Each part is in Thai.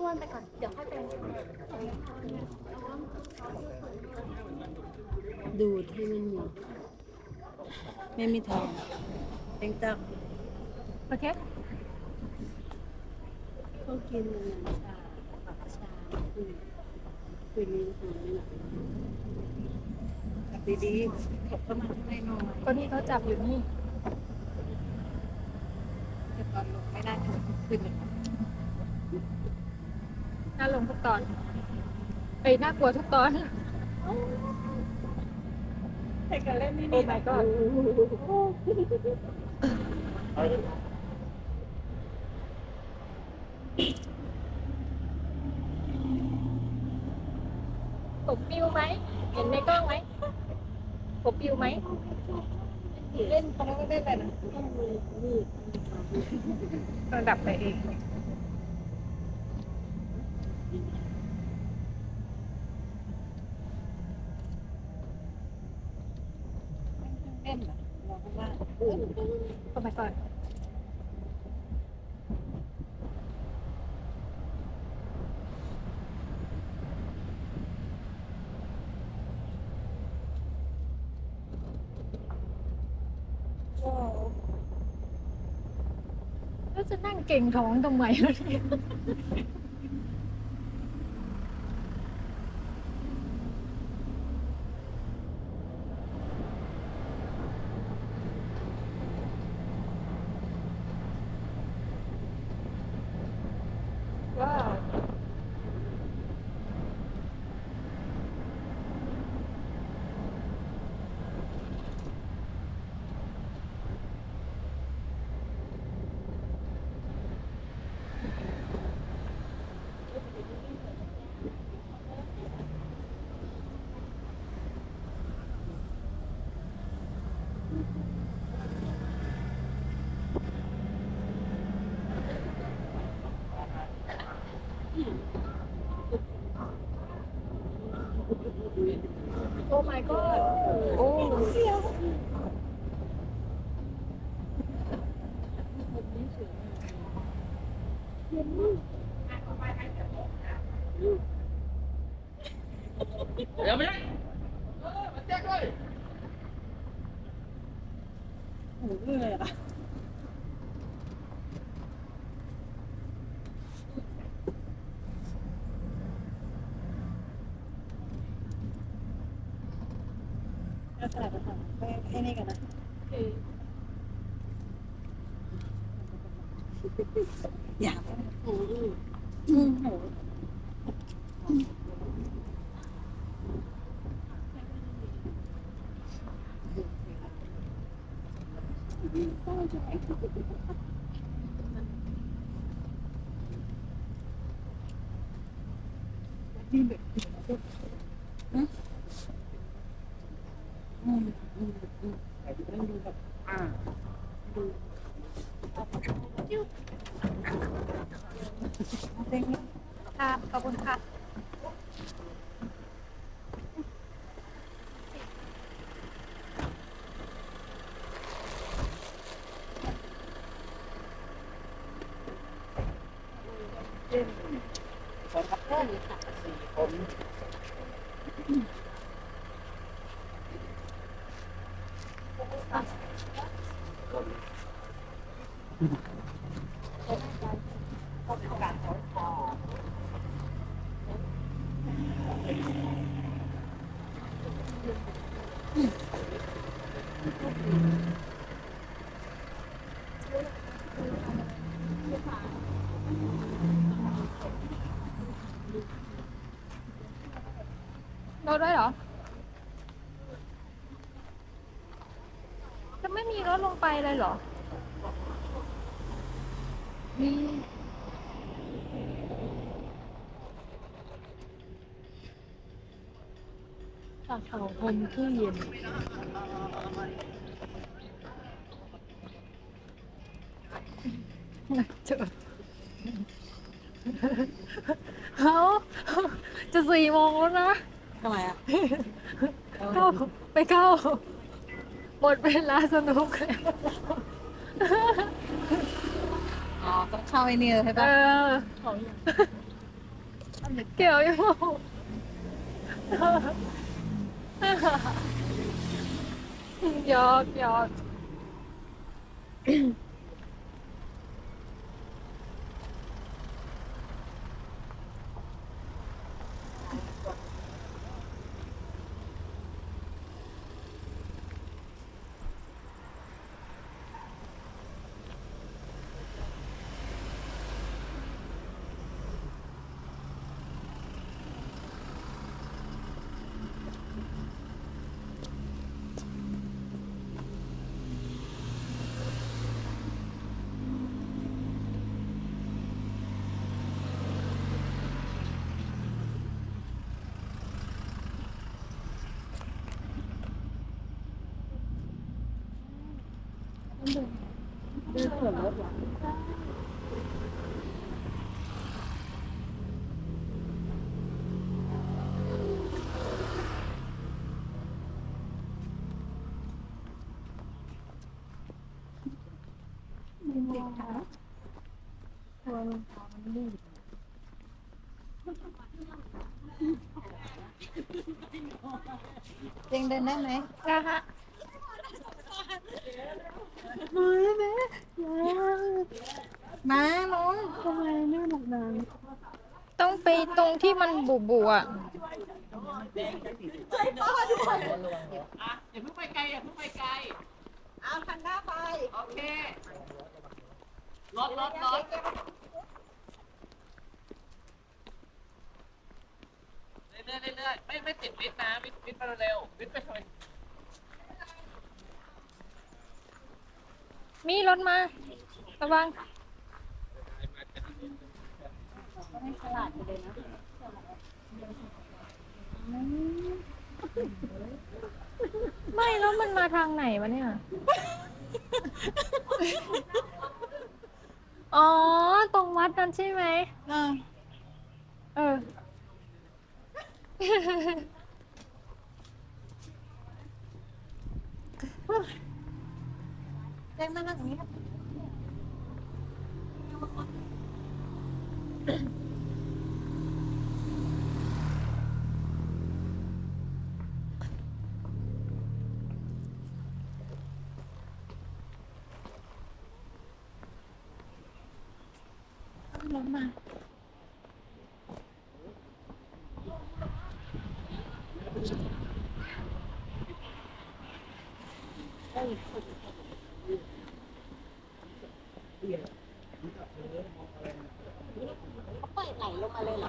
อ้วนๆไปก่อน เดี๋ยวค่อยไปดูดให้มันมีไม่มีทองเองจักโอเคเขากินน้ำชาปักชาอืมคุยมีทองนี่แหละจับดีๆขบเข้ามาข้างในหน่อยคนที่เขาจับอยู่นี่แต่ตอนลงไม่ได้ทำขึ้นเลย น่าลงทุกตอนเอ้ยน่ากลัวทุกตอนให้กันเล่นนี่โอ้ my god ผมปิวไหม เห็นในกล้องไหมผมปิวไหม เล่นเขาไม่ได้แบบนั้นนี่ระดับไปเอง เล่นเหรอเราก็ว่า โอ้ my god ว้าว แล้ว จะนั่งเก่งท้องทำไมล่ะเนี่ย ว้าว โอ้ my god โอ้เสียว เดี๋ยวไม่ได้เออมาแจ้งด้วย โอ้โหเลยอะก็ สลับกันไปไอ้นี่กันนะอยากอืมอืมโหนี่แบบอืมอืมอืมอืมต้องดูแบบอ่าดูเต็ง ครับขอบคุณค่ะ สองครับสี่ค่ะสี่ ผม รถด้วยเหรอ จะไม่มีรถลงไปเลยเหรอ นี่ปากเขาพรมตู้เย็น เจอเขาจะสี่โมงแล้วนะ ทำไมอะเข้าไปเข้า หมดเวลาสนุกแล้วอ๋อต้องเข้าไอ้นี่ใช่เอปะอเกี่ยวอยู่หยอกหยอก เหรอ ไม่มองค่ะตัวรองเท้ามันรีบ เองเดินได้ไหม นะฮะ มาน้องทำไมไม่หนุกนานต้องไปตรงที่มันบุบๆอะอย่าเพิ่งไปไกลอย่าเพิ่งไปไกลเอาคันหน้าไป โอเครถรถรถเรื่อยๆเรื่อยๆไม่ไม่ติดวิทย์นะวิทย์วิทย์ไปเร็ววิทย์ไปหน่อย มีรถมา ระวังไม่ฉลาดไปเลยนะไม่แล้วมันมาทางไหนวะเนี่ย อ๋อ ตรงวัดนั้นใช่ไหมอ่าเออได้มาทางนี้ ลงมา ปล่อยไหลลงมาเลยเหรอ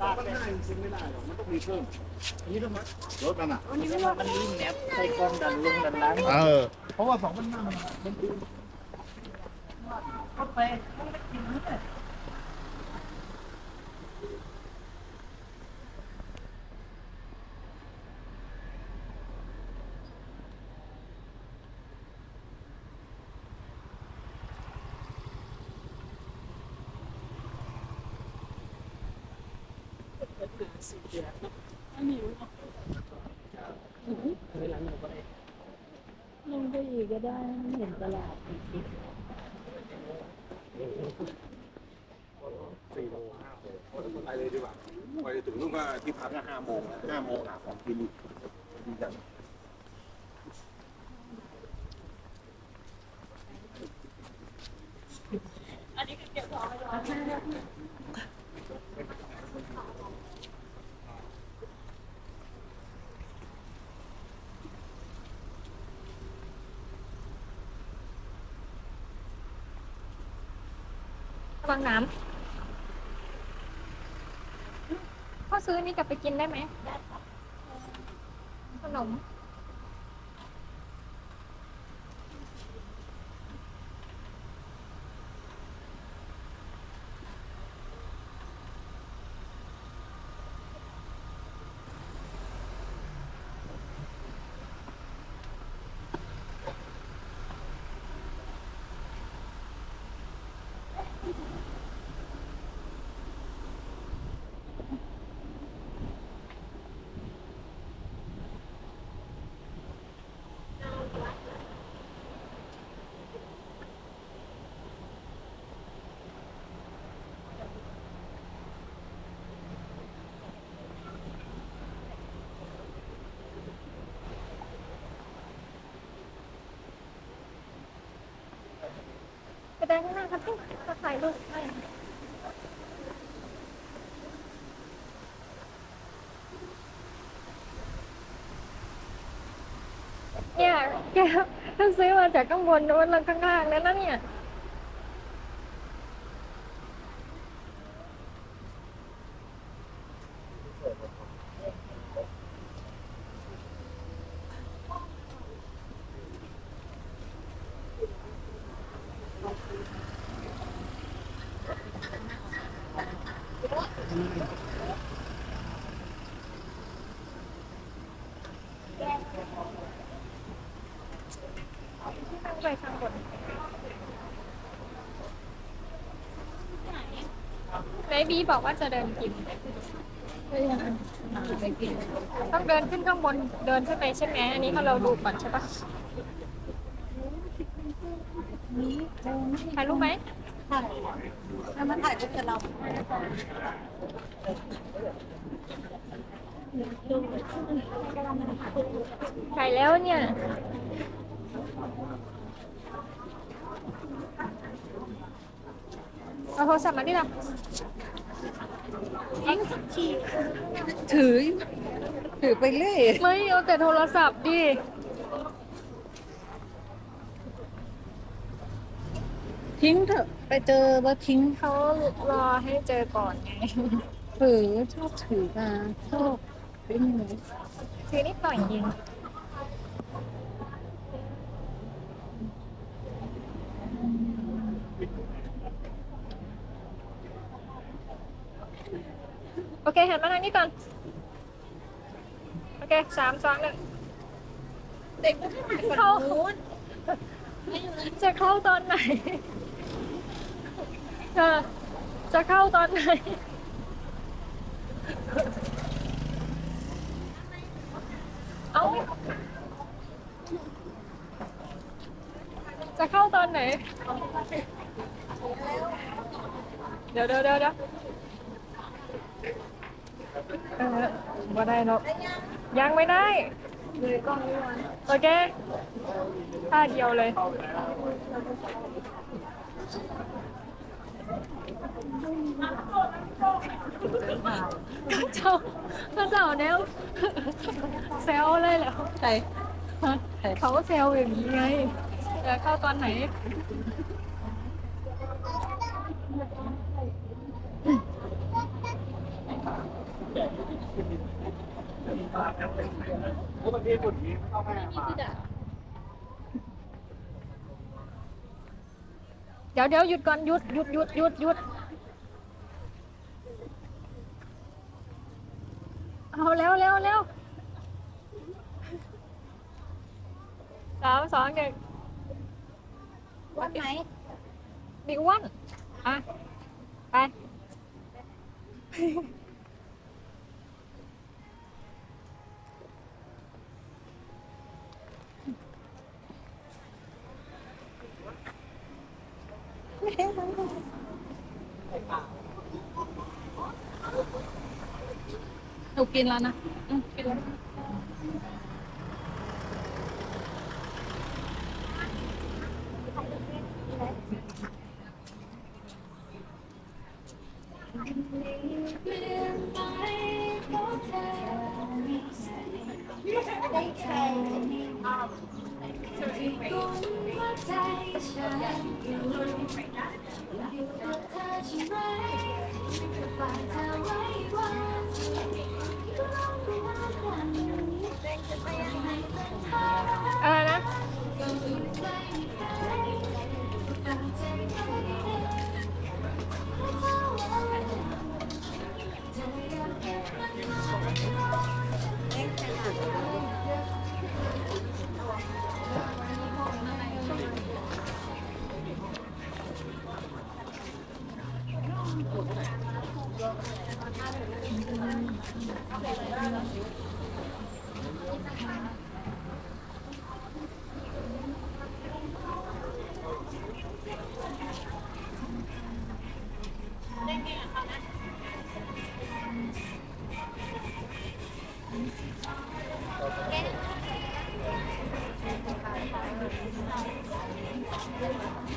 ตาก็ได้จริงไม่ได้หรอกมันต้องมีเพิ่มอันนี้ต้องรถมันอะมันวิ่งแนบใส่กล้องดันลงดันล้างเออเพราะว่าสองพันห้ามันมันคือก็ไป ไม่กินเลยลงไปอีกก็ได้ไม่เห็นตลาดอีกทีสี่โมงห้าโมงไปเลยดีกว่าไปถึงนู่นก็ที่พักก็ห้าโมงห้าโมงหาของกินดีจัง ระวัง น้ำพ่อซื้อนี่กลับไปกินได้ไหมขนม ถ่ายรูปให้เนี่ยแกท่านซื้อมาจากข้างบนโน้นแล้วข้างล่างแล้วนะเนี่ย ไปข้างบนไหนบีบอกว่าจะเดินกิน ต้องเดินขึ้นข้างบน เดินขึ้นไปใช่ไหม อันนี้เขาเราดูก่อนใช่ปะถ่ายรูปไหม ถ้ามันถ่ายรูปกับเราถ่ายแล้วเนี่ย เอาโทรศัพท์มาดิล่ะทิ้งสักทีถือ ถือไปเรื่อย ไม่เอาแต่โทรศัพท์ดิ ทิ้งเถอะไปเจอว่าทิ้งเขารอให้เจอก่อนไงถือชอบถือมาชอบเป็นไงคือนิดหน่อยเองโอเคหันมาทางนี้ก่อน โอเคสามสองหนึ่งเด็กก็ไม่ถ่ายฝั่งเข้านู้น จะเข้าตอนไหนเธอจะเข้าตอนไหน เอาจะเข้าตอนไหน เดี๋ยวเดี๋ยวเดี๋ยวเดี๋ยวเออมาได้เนาะยังไม่ได้เลยกล้องนี้วันโอเค ท่าเดียวเลย ก็เจ้าก็เจ้าแนวเซลเลยแล้วใช่ฮะเขาก็เซลอย่างนี้ไงจะเข้าตอนไหนเดี๋ยวเดี๋ยวหยุดก่อนหยุดหยุดหยุดหยุดหยุดเอาเร็วเร็วเร็วสามสองหนึ่งวัดไหมบิ๊กอ้วันอะไป หนูกินแล้วนะอืมกินแล้ว เ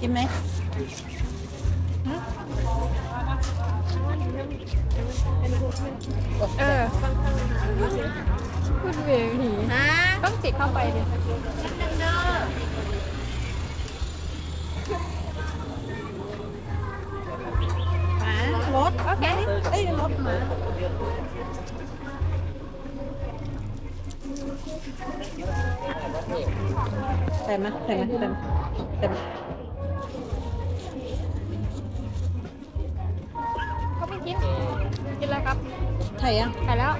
กินไหมเออคุณเวหีฮะต้องติดเข้าไปดิหมารถโอเคเอ้ยรถหมา ใส่ไหมใส่ไหมใส่ไหมใส่ไหมเขาไม่กิน กินแล้วครับใส่ยังไปแล้ว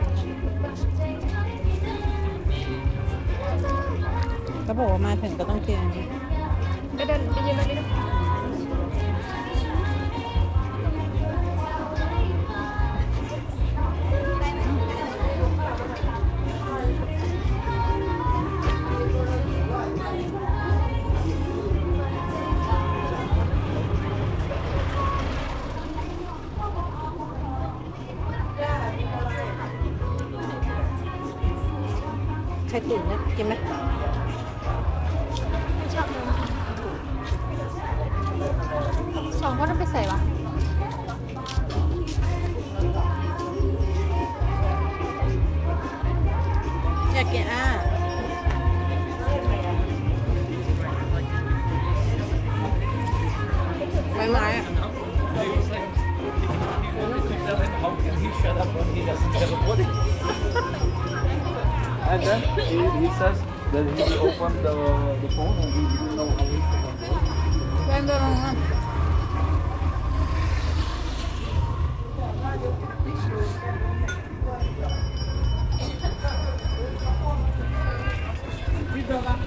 ก็บอกว่ามาถึงก็ต้องกินไปเดินไปยืนตรงนี้นะ how he opened the phone. เดินเดินลงมา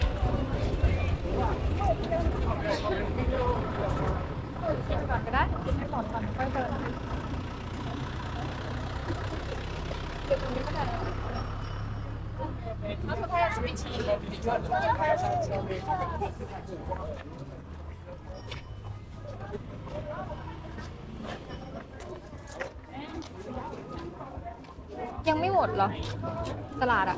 ก่อนก็ได้กินให้หมดก่อนค่อยเดินเดี๋ยวตรงนี้ก็ได้เอาสุดท้ายจะไปฉีดยังไม่หมดเหรอ ตลาดอะ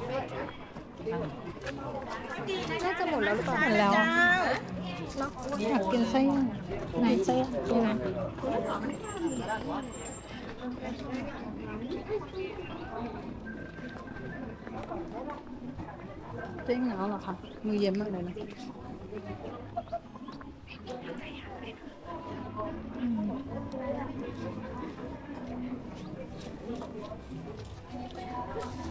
น่าจะหมดแล้วหรือเปล่าหมดแล้วอยากกินไส้ไหนไส้ย่างเจ๊งหนาวเหรอคะมือเย็นมากเลยนะ I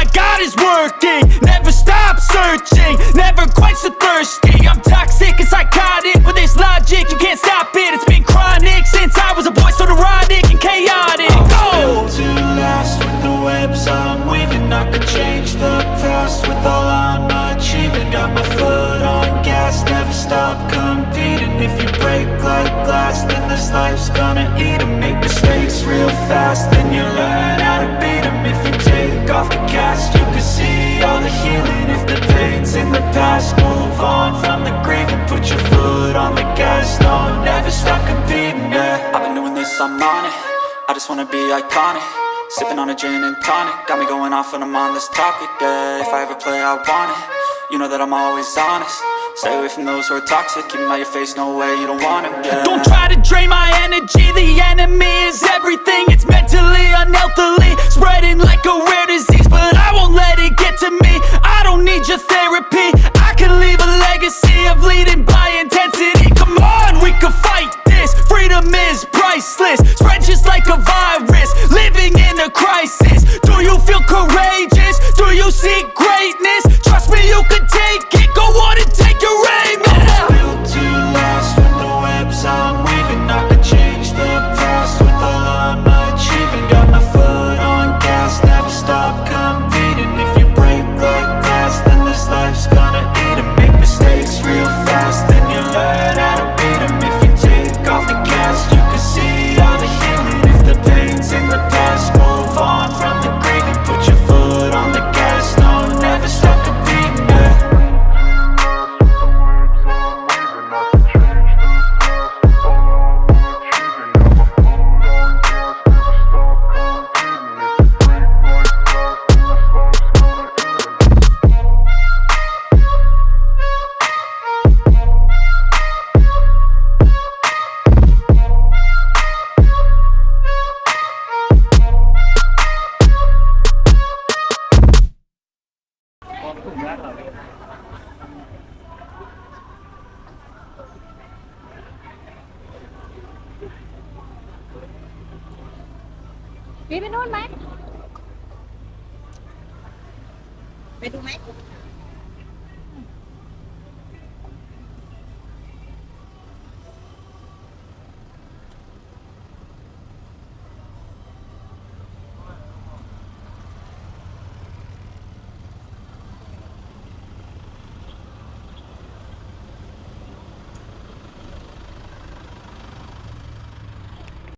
got is working. Never stop searching. Never quench the thirsty. I'm toxic and psychotic with this logic. You can't stop it. It's been chronic since I was a boy, so neurotic and chaotic. Go. to last with the webs I'm weaving. I I could change the past with all I'm achieving Got my foot on gas, never stop competing If you break like glass, then this life's gonna eat 'em Make mistakes real fast, then you learn how to past, move on from the grave And put your foot on the gas, no, never stop competing, yeah. I've been doing this, I'm on it. I just wanna be iconic. Sipping on a gin and tonic. Got me going off when I'm on this topic, yeah. If I ever play, I want it. You know that I'm always honest. Stay away from those who are toxic. Keep 'em out your face, no way, you don't want it, yeah. Don't try to drain my energy. The enemy is everything. It's mentally, unhealthily Spreading like a rare disease. But I won't let it get to me. I don't need your therapy can leave a legacy of leading by intensity. Come on, we can fight this. Freedom is priceless. Spread just like a virus. Living in a crisis. Do you feel courageous? Do you seek greatness? พี่ไปนู่นไหม